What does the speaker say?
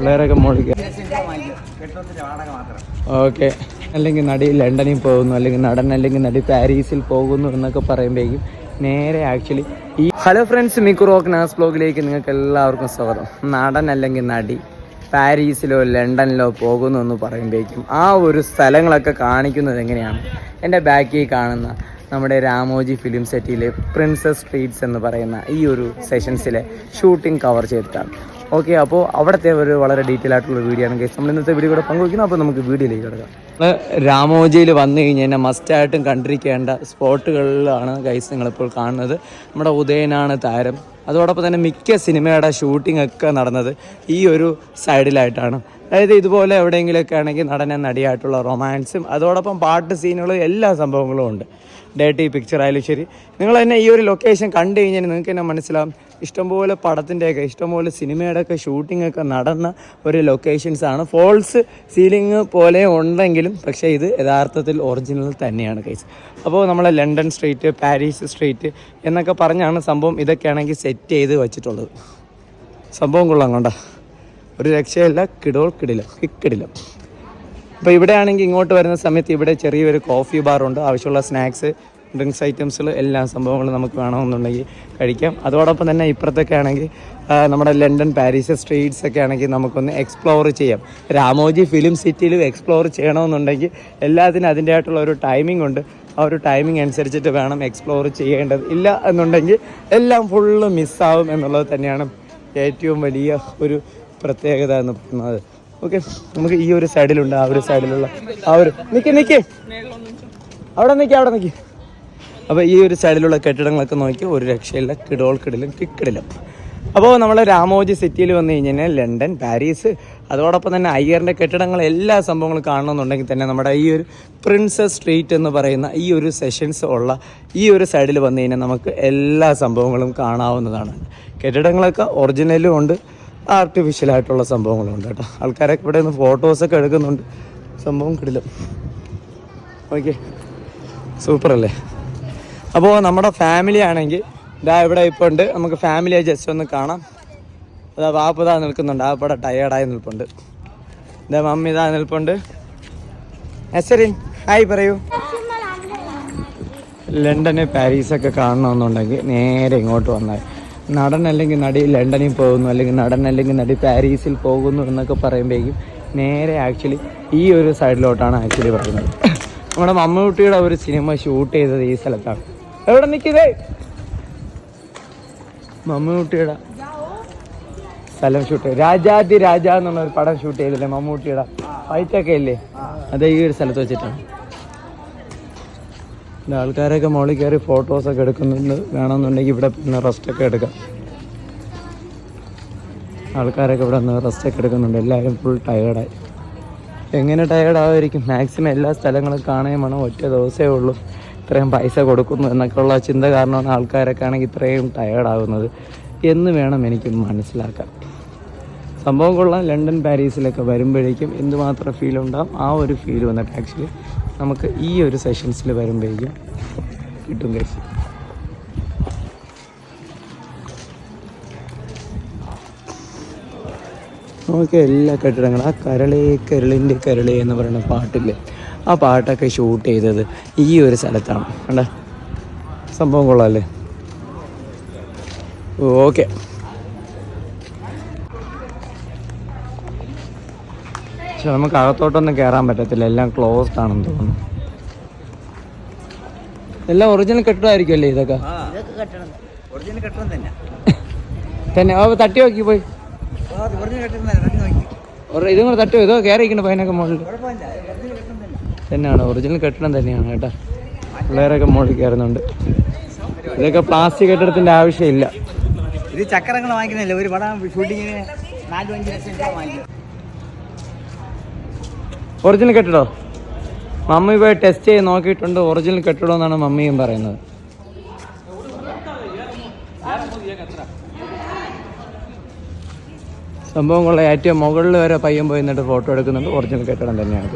പിള്ളേരൊക്കെ മുഴിക്കുക ഓക്കെ. അല്ലെങ്കിൽ നടി ലണ്ടനിൽ പോകുന്നു അല്ലെങ്കിൽ നടൻ അല്ലെങ്കിൽ നടി പാരീസിൽ പോകുന്നു എന്നൊക്കെ പറയുമ്പോഴേക്കും നേരെ ആക്ച്വലി ഈ ഹലോ ഫ്രണ്ട്സ് മിക്കു റോക്ക് നാസ് ബ്ലോഗിലേക്ക് നിങ്ങൾക്ക് എല്ലാവർക്കും സ്വാഗതം. നടൻ അല്ലെങ്കിൽ നടി പാരീസിലോ ലണ്ടനിലോ പോകുന്നു എന്ന് പറയുമ്പോഴേക്കും ആ ഒരു സ്ഥലങ്ങളൊക്കെ കാണിക്കുന്നത് എങ്ങനെയാണ്? എന്റെ ബാക്കിൽ കാണുന്ന നമ്മുടെ രാമോജി ഫിലിം സെറ്റിയിലെ പ്രിൻസസ് സ്ട്രീറ്റ്സ് എന്ന് പറയുന്ന ഈ ഒരു സെഷൻസിലെ ഷൂട്ടിംഗ് കവർ ചെയ്തിട്ടാണ്. ഓക്കെ അപ്പോൾ അവിടുത്തെ ഒരു വളരെ ഡീറ്റെയിൽ ആയിട്ടുള്ള വീഡിയോ ആണ് കേസ് നമ്മൾ ഇന്നത്തെ വീഡിയോ കൂടെ പങ്കുവയ്ക്കുന്നു. അപ്പോൾ നമുക്ക് വീഡിയോയിലേക്ക് കിടക്കാം. നമ്മൾ രാമോജിയിൽ വന്നു കഴിഞ്ഞ് കഴിഞ്ഞാൽ മസ്റ്റായിട്ടും കണ്ടിരിക്കേണ്ട സ്പോട്ടുകളിലാണ് ഗൈസ് നിങ്ങളിപ്പോൾ കാണുന്നത്. നമ്മുടെ ഉദയനാണ് താരം. അതോടൊപ്പം തന്നെ മിക്ക സിനിമയുടെ ഷൂട്ടിംഗ് ഒക്കെ നടന്നത് ഈ ഒരു സൈഡിലായിട്ടാണ് അതായത് ഇതുപോലെ എവിടെയെങ്കിലുമൊക്കെ ആണെങ്കിൽ നടനെ നടിയായിട്ടുള്ള റൊമാൻസും അതോടൊപ്പം പാട്ട് സീനുകളും എല്ലാ സംഭവങ്ങളും ഉണ്ട്. ഡേട്ടി പിക്ചർ ആയാലും ശരി. നിങ്ങൾ തന്നെ ഈ ഒരു ലൊക്കേഷൻ കണ്ടു കഴിഞ്ഞാൽ നിങ്ങൾക്ക് തന്നെ മനസ്സിലാവും. ഇഷ്ടംപോലെ പടത്തിന്റെയൊക്കെ ഇഷ്ടംപോലെ സിനിമയുടെ ഒക്കെ ഷൂട്ടിംഗ് ഒക്കെ നടന്ന ഒരു ലൊക്കേഷൻസ് ആണ്. ഫോൾസ് സീലിംഗ് പോലെ ഉണ്ടെങ്കിലും പക്ഷേ ഇത് യഥാർത്ഥത്തിൽ ഒറിജിനൽ തന്നെയാണ് കേസ് അപ്പോൾ നമ്മളെ ലണ്ടൻ സ്ട്രീറ്റ് പാരീസ് സ്ട്രീറ്റ് എന്നൊക്കെ പറഞ്ഞാണ് സംഭവം. ഇതൊക്കെയാണെങ്കിൽ സെറ്റ് ചെയ്ത് വെച്ചിട്ടുള്ളത് സംഭവം കൊള്ളാം കണ്ട. ഒരു രക്ഷയില്ല കിടോൾ കിടില കിക്കിടില്ല അപ്പോൾ ഇവിടെ ആണെങ്കിൽ ഇങ്ങോട്ട് വരുന്ന സമയത്ത് ഇവിടെ ചെറിയൊരു കോഫി ബാറുണ്ട് ആവശ്യമുള്ള സ്നാക്സ് ഡ്രിങ്ക്സ് ഐറ്റംസുകൾ എല്ലാ സംഭവങ്ങളും നമുക്ക് വേണമെന്നുണ്ടെങ്കിൽ കഴിക്കാം. അതോടൊപ്പം തന്നെ ഇപ്പുറത്തൊക്കെ ആണെങ്കിൽ നമ്മുടെ ലണ്ടൻ പാരീസ് സ്ട്രീറ്റ്സ് ഒക്കെ ആണെങ്കിൽ നമുക്കൊന്ന് എക്സ്പ്ലോർ ചെയ്യാം. രാമോജി ഫിലിം സിറ്റിയിലും എക്സ്പ്ലോർ ചെയ്യണമെന്നുണ്ടെങ്കിൽ എല്ലാത്തിനും അതിന്റെതായിട്ടുള്ള ഒരു ടൈമിംഗ് ഉണ്ട്. ആ ഒരു ടൈമിംഗ് അനുസരിച്ചിട്ട് വേണം എക്സ്പ്ലോർ ചെയ്യേണ്ടത്. ഇല്ല എന്നുണ്ടെങ്കിൽ എല്ലാം ഫുള്ള് മിസ്സാവും എന്നുള്ളത് തന്നെയാണ് ഏറ്റവും വലിയ ഒരു പ്രത്യേകത എന്ന് പറയുന്നത്. ഓക്കെ നമുക്ക് ഈ ഒരു സൈഡിലുണ്ട് ആ ഒരു സൈഡിലുള്ള ആ ഒരു നിക്ക് നിക്ക്. അവിടെ നിൽക്കി അവിടെ നിൽക്കി അപ്പോൾ ഈ ഒരു സൈഡിലുള്ള കെട്ടിടങ്ങളൊക്കെ നോക്കി ഒരു രക്ഷയില്ല. കിടോൾ കിടലും കിക്കിടലും അപ്പോൾ നമ്മൾ രാമോജി സിറ്റിയിൽ വന്നു കഴിഞ്ഞാൽ ലണ്ടൻ പാരീസ് അതോടൊപ്പം തന്നെ അയ്യറിന്റെ കെട്ടിടങ്ങൾ എല്ലാ സംഭവങ്ങളും കാണണമെന്നുണ്ടെങ്കിൽ തന്നെ നമ്മുടെ ഈ ഒരു പ്രിൻസസ് സ്ട്രീറ്റ് എന്ന് പറയുന്ന ഈ ഒരു സെഷൻസ് ഉള്ള ഈ ഒരു സൈഡിൽ വന്നു കഴിഞ്ഞാൽ നമുക്ക് എല്ലാ സംഭവങ്ങളും കാണാവുന്നതാണ്. കെട്ടിടങ്ങളൊക്കെ ഒറിജിനലും ഉണ്ട്. ആർട്ടിഫിഷ്യലായിട്ടുള്ള സംഭവങ്ങളും ഉണ്ട് കേട്ടോ. ആൾക്കാരൊക്കെ ഇവിടെ നിന്ന് ഫോട്ടോസൊക്കെ എടുക്കുന്നുണ്ട്. സംഭവം കിടിലും. ഓക്കെ സൂപ്പർ അല്ലേ? അപ്പോൾ നമ്മുടെ ഫാമിലി ആണെങ്കിൽ ഇതാ ഇവിടെ ഇപ്പോൾ ഉണ്ട്. നമുക്ക് ഫാമിലിയായി ജസ്റ്റ് ഒന്ന് കാണാം. അതാ വാപ്പ് ഇതാ നിൽക്കുന്നുണ്ട്. ആ ഇവിടെ ടയേർഡായി നിൽപ്പുണ്ട്. ഇതാ മമ്മി ഇതാ നിൽപ്പുണ്ട്. എസരിൻ ഹായ് പറയൂ. ലണ്ടന് പാരീസൊക്കെ കാണണമെന്നുണ്ടെങ്കിൽ നേരെ ഇങ്ങോട്ട് വന്നാൽ നടൻ അല്ലെങ്കിൽ നടി ലണ്ടനിൽ പോകുന്നു അല്ലെങ്കിൽ നടൻ അല്ലെങ്കിൽ നടി പാരീസിൽ പോകുന്നു എന്നൊക്കെ പറയുമ്പോഴേക്കും നേരെ ആക്ച്വലി ഈ ഒരു സൈഡിലോട്ടാണ് ആക്ച്വലി പറയുന്നത്. നമ്മുടെ മമ്മൂട്ടിയുടെ ഒരു സിനിമ ഷൂട്ട് ചെയ്തത് ഈ സ്ഥലത്താണ്. എവിടെ നിൽക്കുന്നേ മമ്മൂട്ടിയുടെ സ്ഥലം ഷൂട്ട് രാജാതി രാജ എന്നുള്ള ഒരു പടം ഷൂട്ട് ചെയ്തില്ലേ മമ്മൂട്ടിയുടെ? ഫൈറ്റൊക്കെ ഇല്ലേ? അത് ഈ ഒരു സ്ഥലത്ത് വെച്ചിട്ടാണ്. ആൾക്കാരൊക്കെ മുകളിൽ കയറി ഫോട്ടോസൊക്കെ എടുക്കുന്നുണ്ട്. വേണമെന്നുണ്ടെങ്കിൽ ഇവിടെ പിന്നെ റെസ്റ്റൊക്കെ എടുക്കാം. ആൾക്കാരൊക്കെ ഇവിടെ നിന്ന് റെസ്റ്റൊക്കെ എടുക്കുന്നുണ്ട്. എല്ലാവരും ഫുൾ ടയേർഡായി എങ്ങനെ ടയേർഡാവായിരിക്കും മാക്സിമം എല്ലാ സ്ഥലങ്ങളും കാണുകയും വേണം. ഒറ്റ ദിവസമേ ഉള്ളൂ. ഇത്രയും പൈസ കൊടുക്കുന്നു എന്നൊക്കെയുള്ള ചിന്ത കാരണമാണ് ആൾക്കാരൊക്കെ ആണെങ്കിൽ ഇത്രയും ടയേർഡാകുന്നത് എന്ന് വേണം എനിക്ക് മനസ്സിലാക്കാൻ. സംഭവം കൊള്ളാം. ലണ്ടൻ പാരീസിലൊക്കെ വരുമ്പോഴേക്കും എന്തുമാത്രം ഫീൽ ഉണ്ടാവും? ആ ഒരു ഫീൽ വന്നിട്ട് ആക്ച്വലി നമുക്ക് ഈ ഒരു സെഷൻസിൽ വരുമ്പോഴേക്കും കിട്ടും കഴിച്ച് നമുക്ക് എല്ലാ കെട്ടിടങ്ങളും ആ കരളേ കരളിന്റെ കരളേ എന്ന് പറയുന്ന പാട്ടില്ലേ? ആ പാട്ടൊക്കെ ഷൂട്ട് ചെയ്തത് ഈ ഒരു സ്ഥലത്താണ്. കണ്ട? സംഭവം കൊള്ളാമല്ലേ ഓക്കെ. പക്ഷെ നമുക്ക് അകത്തോട്ടൊന്നും കയറാൻ പറ്റത്തില്ല. എല്ലാം ക്ലോസ്ഡ് ആണെന്ന് തോന്നുന്നു. എല്ലാം ഒറിജിനൽ കെട്ടിടമായിരിക്കും അല്ലേ ഇതൊക്കെ ഇതൊക്കെ കെട്ടണം. ഒറിജിനൽ കെട്ടണം തന്നെ. തന്നെ. ഓ തട്ടി നോക്കി പോയി. ഇതും കൂടെ തട്ടി ഇതോ കയറിയിരിക്കണ പതിനൊക്കെ മുകളിൽ. തന്നെയാണ്. ഒറിജിനൽ കെട്ടിടം തന്നെയാണ് കേട്ടോ. പിള്ളേരൊക്കെ മുകളിൽ കയറുന്നുണ്ട് ഇതൊക്കെ പ്ലാസ്റ്റിക് കെട്ടിടത്തിന്റെ ആവശ്യമില്ല. ഇത് ചക്രങ്ങൾ വാങ്ങിക്കുന്നില്ല ഒരു പടം ഷൂട്ടിങ്ങിന് നാലു അഞ്ച് ലക്ഷം രൂപ വാങ്ങിക്കും ഒറിജിനൽ കെട്ടിടോ? മമ്മി പോയി ടെസ്റ്റ് ചെയ്ത് നോക്കിയിട്ടുണ്ട്. ഒറിജിനൽ കെട്ടിടം എന്നാണ് മമ്മിയും പറയുന്നത്. സംഭവം കൊള്ള. ഏറ്റവും മുകളിൽ വരെ പയ്യൻ പോയി നിന്നിട്ട് ഫോട്ടോ എടുക്കുന്നുണ്ട്. ഒറിജിനൽ കെട്ടിടം തന്നെയാണ്.